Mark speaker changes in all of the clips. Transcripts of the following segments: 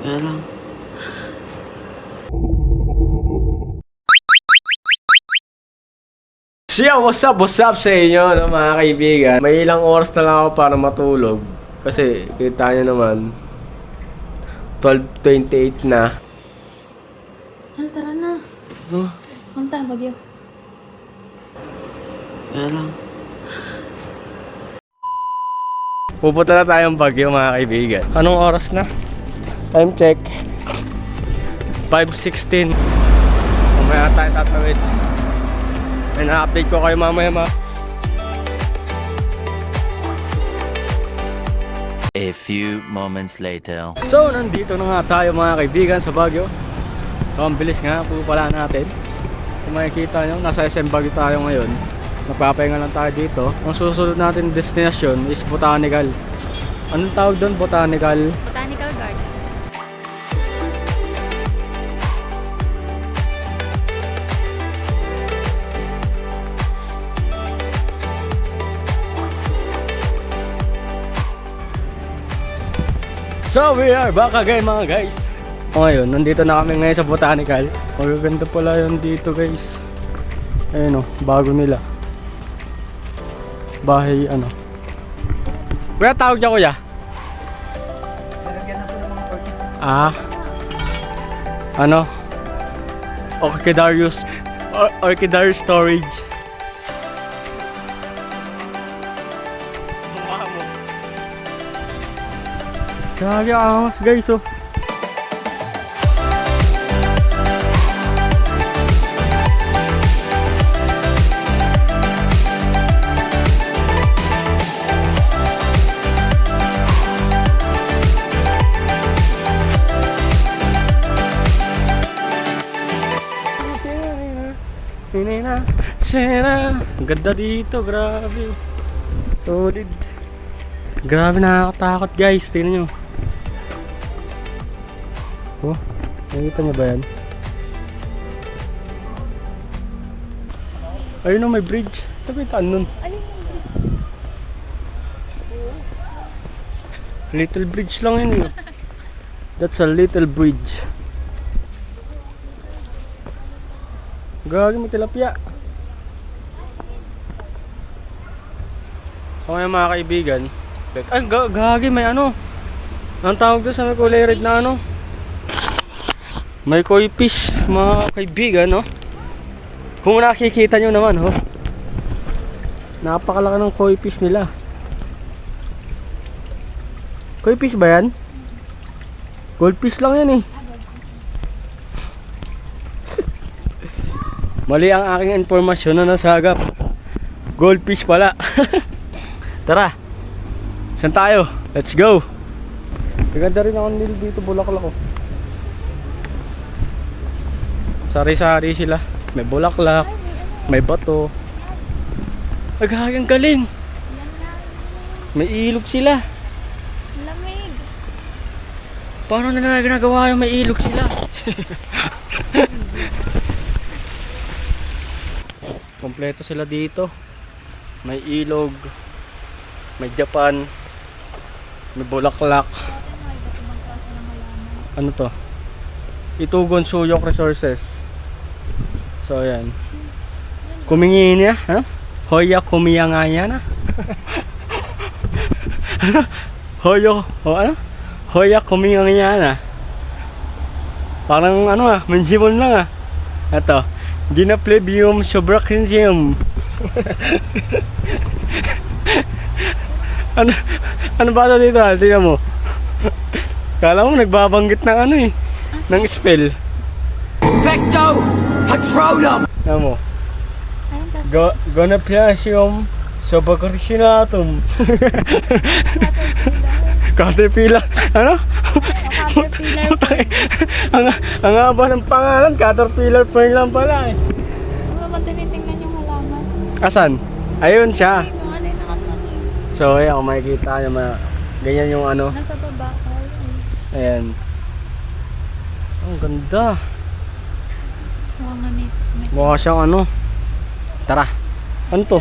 Speaker 1: Kaya lang.
Speaker 2: So yeah, what's up, what's up sa inyo no, mga kaibigan? May ilang oras na lang ako para matulog. Kasi kita nyo naman, 12.28 na.
Speaker 3: Hal, tara na.
Speaker 2: Oh,
Speaker 3: Punta, bagyo.
Speaker 1: Kaya lang.
Speaker 2: pupunta na tayong Baguio mga kaibigan. Anong oras na? Time check. 5.16. Mamaya tayo tatawid. May na-update ko kayo mamaya mga
Speaker 4: A few moments later.
Speaker 2: So, nandito na nga tayo mga kaibigan sa Baguio. So, ang bilis nga po pala natin. Kung makikita nyo, nasa SM Baguio tayo ngayon. Magpapahinga lang tayo dito. Ang susunod natin destination is Botanical. Anong tawag doon? Botanical?
Speaker 3: Botanical
Speaker 2: So, we are back again mga guys. O ngayon, nandito na kami ngayon sa Botanical. Magaganda pala yun dito guys. Ayun o, bago nila. Bahay ano. Kuya, tawag niya kuya. Ah. Ano? Orchidarius. Or Orchidarius Storage. Grabe angas guys oh. Sinina, Sina. Ang ganda dito, grabe. Solid. Grabe nakakatakot guys, tingnan nyo. Oh, nakita nyo ba yan? Ayun o, may bridge. Tapitaan nun. Little bridge lang yun eh. That's a little bridge. Gagi, may tilapia. So ngayon mga kaibigan, ay ga- gagi, may ano. Ang tawag doon sa may kulay red na ano. May koi fish, mga kaibigan, no? Kung nakikita nyo naman, ho. Napakalaki ng koi fish nila. Koi fish ba yan? Goldfish lang yan eh. Mali ang aking informasyon na nasagap. Goldfish pala. Tara. Saan tayo? Let's go. Maganda rin ako nila dito, bulaklak ko. Sari-sari sila. May bulaklak, may bato. Aghagang galing. May ilog sila.
Speaker 3: Lamig.
Speaker 2: Paano nila ginagawa yung may ilog sila? Kompleto sila dito. May ilog, may Japan, may bulaklak. Ano to? Itugon Suyok Resources. So ayan. Kumingi niya, ha? Hoya kumiya nga yan, ha? ano? Hoyo, o ano? Hoya kumiya nga yan, ha? Parang ano ah, menjimon lang ah. Ito, Ginaplebium sobracensium. ano, ano ba ito dito ah? Tingnan mo. Kala mo nagbabanggit ng ano eh, ng spell.
Speaker 1: Patronum!
Speaker 2: Tingnan mo.
Speaker 3: Ayun, tas
Speaker 2: Go, Gonapiasium sobracenatum. Caterpillar. Ano?
Speaker 3: caterpillar pa.
Speaker 2: ang, ang haba ng pangalan, Caterpillar fern lang pala eh.
Speaker 3: Ano ba tinitingnan yung halaman?
Speaker 2: Asan? Ayun siya.
Speaker 3: Dito nga din nakatanim.
Speaker 2: So, ayan, kung makikita nyo, ma ganyan yung ano.
Speaker 3: Nasa baba. Ayun.
Speaker 2: Ayan. Ang ganda. Mukha siyang ano. Tara. Ano to?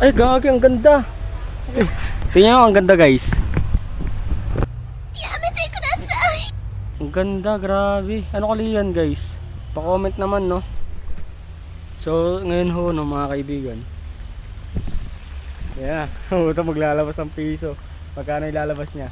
Speaker 2: Ay, gagi, ang ganda. Tingnan mo, ang ganda guys. Ang ganda, grabe. Ano kali yan guys? Pa-comment naman no. So, ngayon ho no mga kaibigan. Yeah, ito maglalabas ng piso. Magkano ilalabas niya?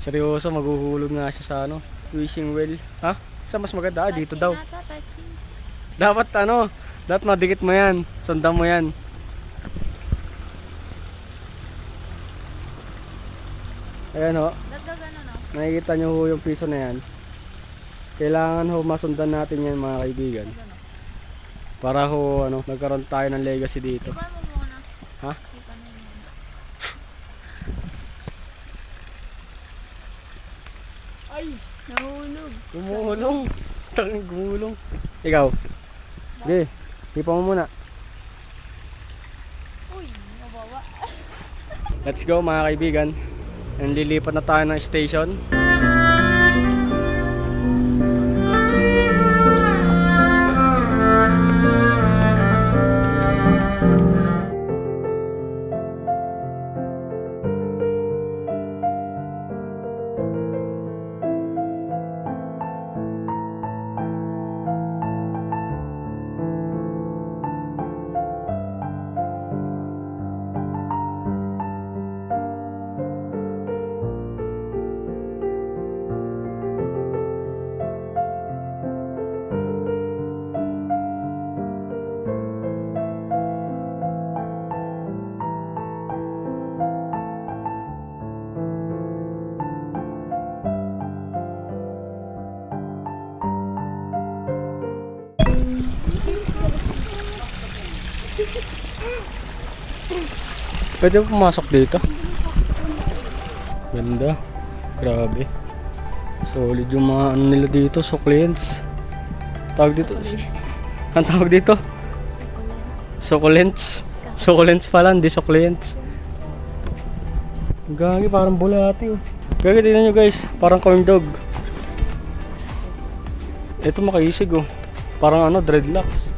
Speaker 2: Seryoso, maghuhulog nga siya sa ano, wishing well. Ha? Sa mas maganda, ah, dito daw. Dapat ano, dapat madikit mo yan. Sundan mo yan. Ayan ho,
Speaker 3: no?
Speaker 2: nakikita nyo ho yung piso na yan. Kailangan ho masundan natin yan mga kaibigan. Para ho ano, magkaroon tayo ng legacy dito. Ha?
Speaker 3: Sipan mo muna. Ay! Nahulog.
Speaker 2: Gumulong. Tanging gumulong. Ikaw. Sige, hipa mo muna.
Speaker 3: Uy! Nabawa.
Speaker 2: Let's go mga kaibigan. And lilipat na tayo ng station. Pwede pumasok dito? Ganda. Grabe. Solid yung mga ano nila dito, succulents. Tawag dito. Ang tawag dito? Succulents. Succulents pala, hindi succulents. Ang Gagi, parang bulati oh. Gagi, tingnan nyo guys. Parang corn dog. Ito makaisig oh. Parang ano, dreadlocks.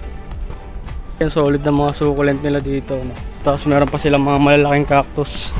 Speaker 2: Yan, solid na mga succulent nila dito. No? Tapos meron pa silang mga malalaking cactus.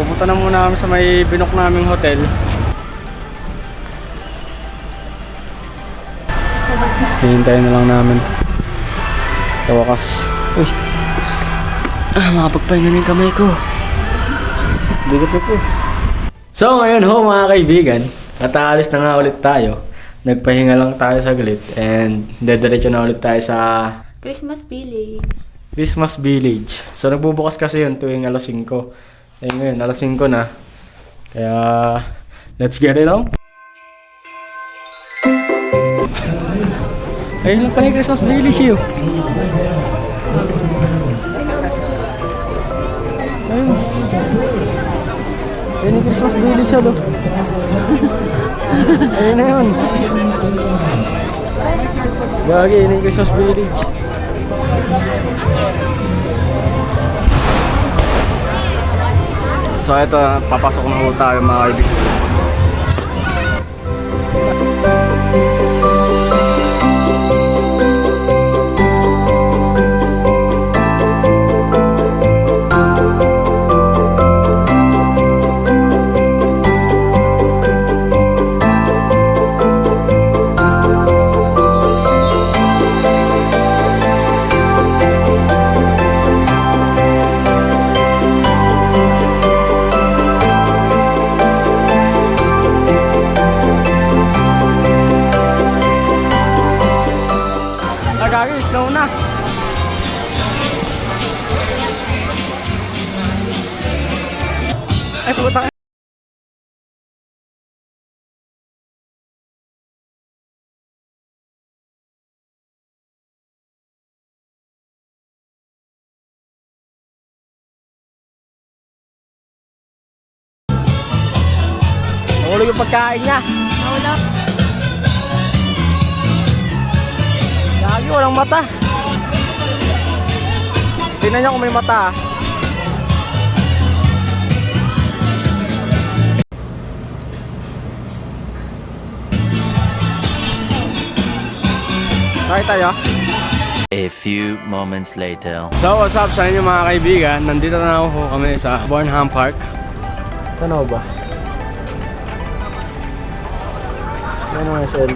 Speaker 2: Pupunta na muna kami sa may binok naming hotel. Hihintayin na lang namin to. Sa wakas. Uy. Ah, makapagpahinga na yung kamay ko. Bigat na po. So ngayon ho mga kaibigan, nataalis na nga ulit tayo. Nagpahinga lang tayo saglit and dediretso na ulit tayo sa
Speaker 3: Christmas Village.
Speaker 2: Christmas Village. So nagbubukas kasi yun tuwing alas 5. Eh ngayon, alas 5 na. Kaya, let's get it on. Ayun lang pala yung Christmas Village yun. Ayun. Ayun yung Christmas Village siya, do. Ayun na yun. Gagi, yun yung Christmas Village. So ito, papasok na po tayo mga kaibigan. Nahulog yung pagkain niya.
Speaker 3: Nahulog.
Speaker 2: walang mata. Tingnan nyo kung may mata. ah. Tayo tayo.
Speaker 4: A few moments later.
Speaker 2: So what's up sa inyo mga kaibigan? Nandito na ako kami sa Bornham Park. Ano ba? Ano nga sel?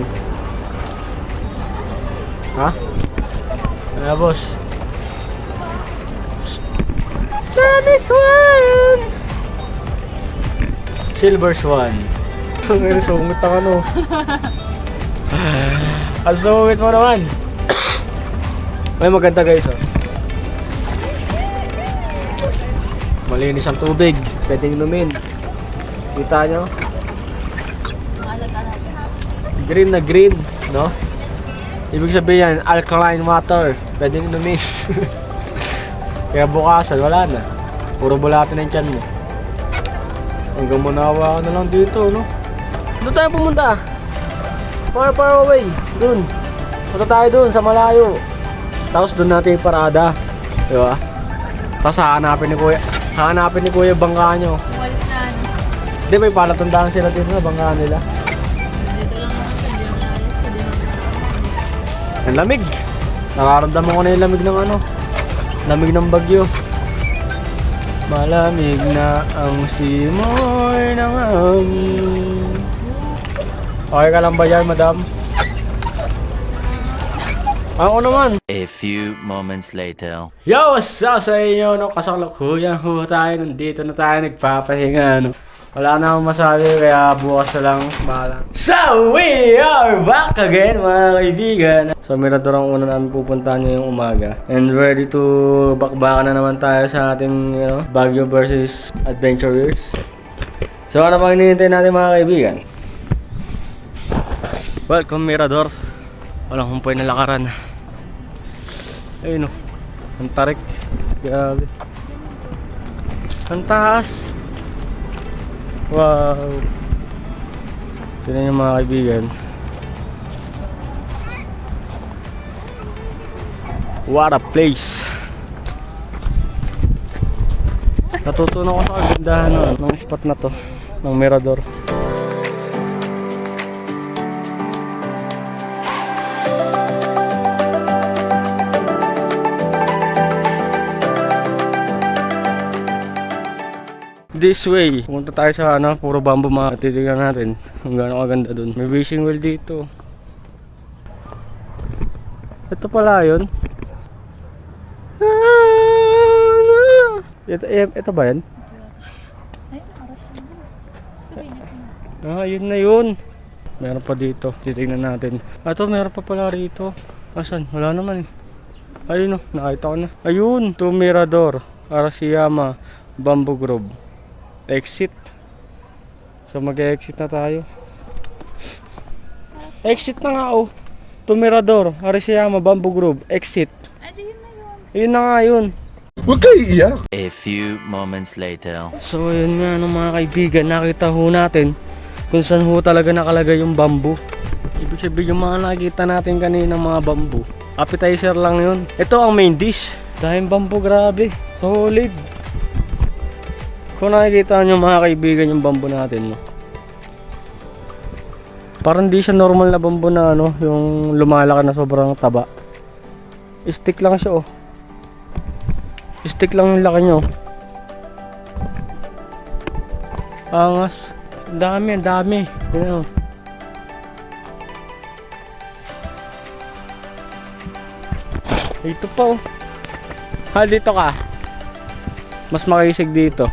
Speaker 2: Ha? Ano boss? Dami swan! Silver swan. Ang sungit ang ano. Ang sungit mo naman. May maganda guys oh. Malinis ang tubig. Pwedeng inumin. Kita nyo? Green na green, no? Ibig sabihin yan, alkaline water. Pwedeng inumin. Kaya bukasan, wala na. Puro bulate na yung tiyan mo. Hanggang manawa na lang dito, no? Doon tayo pumunta. Far, far away. Doon. Punta tayo doon, sa malayo. Tapos doon natin iparada. Di ba? Tapos hahanapin ni Kuya. Hahanapin ni Kuya bangka nyo.
Speaker 3: Na ano.
Speaker 2: Hindi, may palatandaan sila dito sa bangka nila. Ang lamig. Nararamdaman ko na yung lamig ng ano. Lamig ng bagyo. Malamig na ang simoy ng hangin. Okay ka lang ba yan, madam? Ako naman.
Speaker 4: A few moments later.
Speaker 2: Yo, what's up sa inyo? No, kasalukuyan ho tayo. Nandito na tayo nagpapahinga. No? Wala na akong masabi, kaya bukas na lang. Bahala. So, we are back again, mga kaibigan. So, Mirador ang una namin pupuntahan ngayong umaga. And ready to bakbakan na naman tayo sa ating, you know, Baguio versus Adventurers. So, ano pang hinihintay natin mga kaibigan? Welcome, Mirador. Walang humpoy na lakaran. Ayun o. Ang tarik. Grabe. Ang taas. Wow. Sino yung mga kaibigan? What a place. Natutunan ko sa kagandahan no, ng spot na to. Ng Mirador. This way. Pumunta tayo sa ano, puro bamboo mga titignan natin kung gaano kaganda dun. May fishing well dito. Ito pala yun. Ah, Ito, eh, ito ba yan? Ah, yun na yun. Meron pa dito. Titignan natin. Ah, ito, meron pa pala rito. Asan? Wala naman eh. Ayun oh, nakita ko na. Ayun, to Mirador. Arashiyama, Bamboo Grove. Exit. So mag-exit na tayo. Exit na nga oh. To Mirador, Arashiyama, Bamboo Grove. Exit.
Speaker 3: Ay, di yun na yun.
Speaker 2: Ayun na nga yun.
Speaker 5: Huwag kayo iiyak.
Speaker 4: A few moments later.
Speaker 2: So yun nga no, mga kaibigan, nakita ho natin kung saan ho talaga nakalagay yung bamboo. Ibig sabihin yung mga nakita natin kanina mga bamboo. Appetizer lang yun. Ito ang main dish. Dahil bamboo, grabe. Solid. Kung nakikita nyo mga kaibigan yung bamboo natin. No? Parang di siya normal na bamboo na ano, yung lumalaki na sobrang taba. Stick lang siya oh. Stick lang yung laki nyo. Angas. Ang dami, dami. Tingnan mo. Ito pa oh. Ha, dito ka. Mas makisig dito.